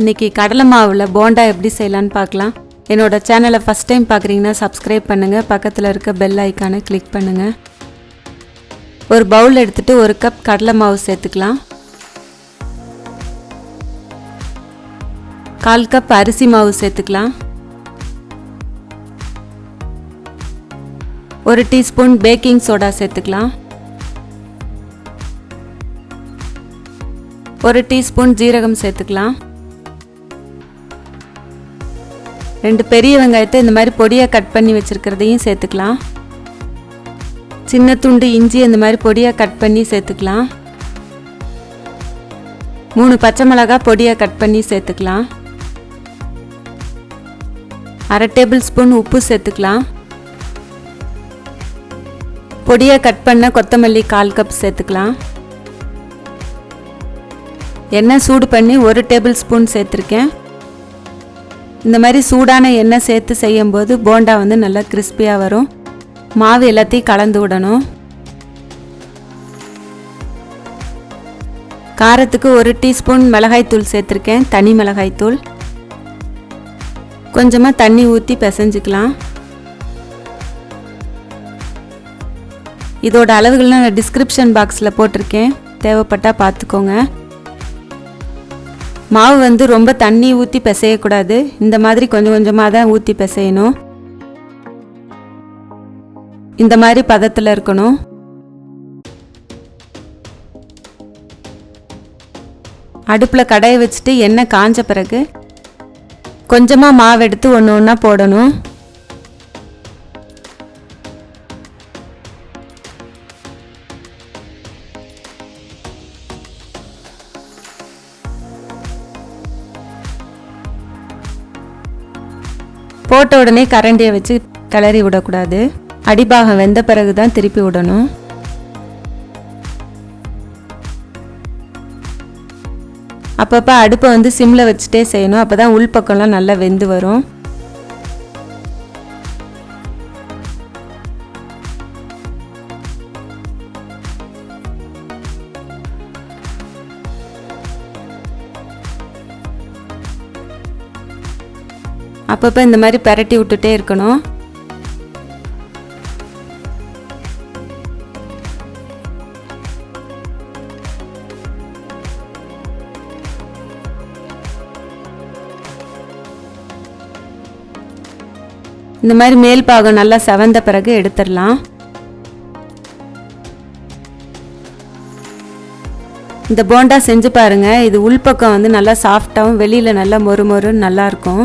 இன்னைக்கு கடலை மாவில் போண்டா எப்படி செய்யலான்னு பார்க்கலாம். என்னோட சேனலை ஃபஸ்ட் டைம் பார்க்குறீங்கன்னா சப்ஸ்கிரைப் பண்ணுங்கள் பக்கத்தில் இருக்க பெல் ஐக்கானை கிளிக் பண்ணுங்கள் ஒரு பவுல் எடுத்துகிட்டு ஒரு கப் கடலை மாவு சேர்த்துக்கலாம். கால் கப் அரிசி மாவு சேர்த்துக்கலாம். ஒரு டீஸ்பூன் பேக்கிங் சோடா சேர்த்துக்கலாம். ஒரு டீஸ்பூன் ஜீரகம் சேர்த்துக்கலாம். ரெண்டு பெரிய வெங்காயத்தை இந்த மாதிரி பொடியாக கட் பண்ணி வச்சுருக்கிறதையும் சேர்த்துக்கலாம். சின்ன துண்டு இஞ்சி இந்த மாதிரி பொடியாக கட் பண்ணி சேர்த்துக்கலாம். மூணு பச்சை மிளகாய் பொடியாக கட் பண்ணி சேர்த்துக்கலாம். அரை டேபிள் ஸ்பூன் உப்பு சேர்த்துக்கலாம். பொடியாக கட் பண்ண கொத்தமல்லி கால் கப் சேர்த்துக்கலாம். எண்ணெய் சூடு பண்ணி ஒரு டேபிள் ஸ்பூன் சேர்த்துருக்கேன். இந்த மாதிரி சூடான எண்ணெய் சேர்த்து செய்யும்போது போண்டா வந்து நல்லா கிறிஸ்பியாக வரும். மாவு எல்லாத்தையும் கலந்து விடணும். காரத்துக்கு ஒரு டீஸ்பூன் மிளகாய்த்தூள் சேர்த்துருக்கேன். தனி மிளகாய்த்தூள் கொஞ்சமாக தண்ணி ஊற்றி பிசைஞ்சிக்கலாம். இதோட அளவுகள்லாம் நான் டிஸ்கிரிப்ஷன் பாக்ஸில் போட்டிருக்கேன். தேவைப்பட்டால் பார்த்துக்கோங்க. மாவு வந்து ரொம்ப தண்ணி ஊற்றி பிசையக்கூடாது. இந்த மாதிரி கொஞ்சம் கொஞ்சமாக தான் ஊற்றி பிசையணும். இந்த மாதிரி பதத்தில் இருக்கணும். அடுப்பில் கடையை வச்சுட்டு எண்ணெய் காஞ்ச பிறகு கொஞ்சமாக மாவு எடுத்து ஒன்று ஒன்றா போடணும். போட்ட உடனே கரண்டியை வச்சு கிளறி விடக்கூடாது. அடிபாகம் வெந்த பிறகு தான் திருப்பி விடணும். அப்பப்போ அடுப்பை வந்து சிம்மில் வச்சுட்டே செய்யணும். அப்போ தான் உள்பக்கம்லாம் நல்லா வெந்து வரும். அப்பப்போ இந்த மாதிரி பரட்டி விட்டுட்டே இருக்கணும். இந்த மாதிரி மேல் பாகம் நல்லா செவந்த பிறகு எடுத்துடலாம். இந்த போண்டா செஞ்சு பாருங்கள் இது உள்பக்கம் வந்து நல்லா சாஃப்டாகவும் வெளியில் நல்லா மொறு மொறுன்னு நல்லாயிருக்கும்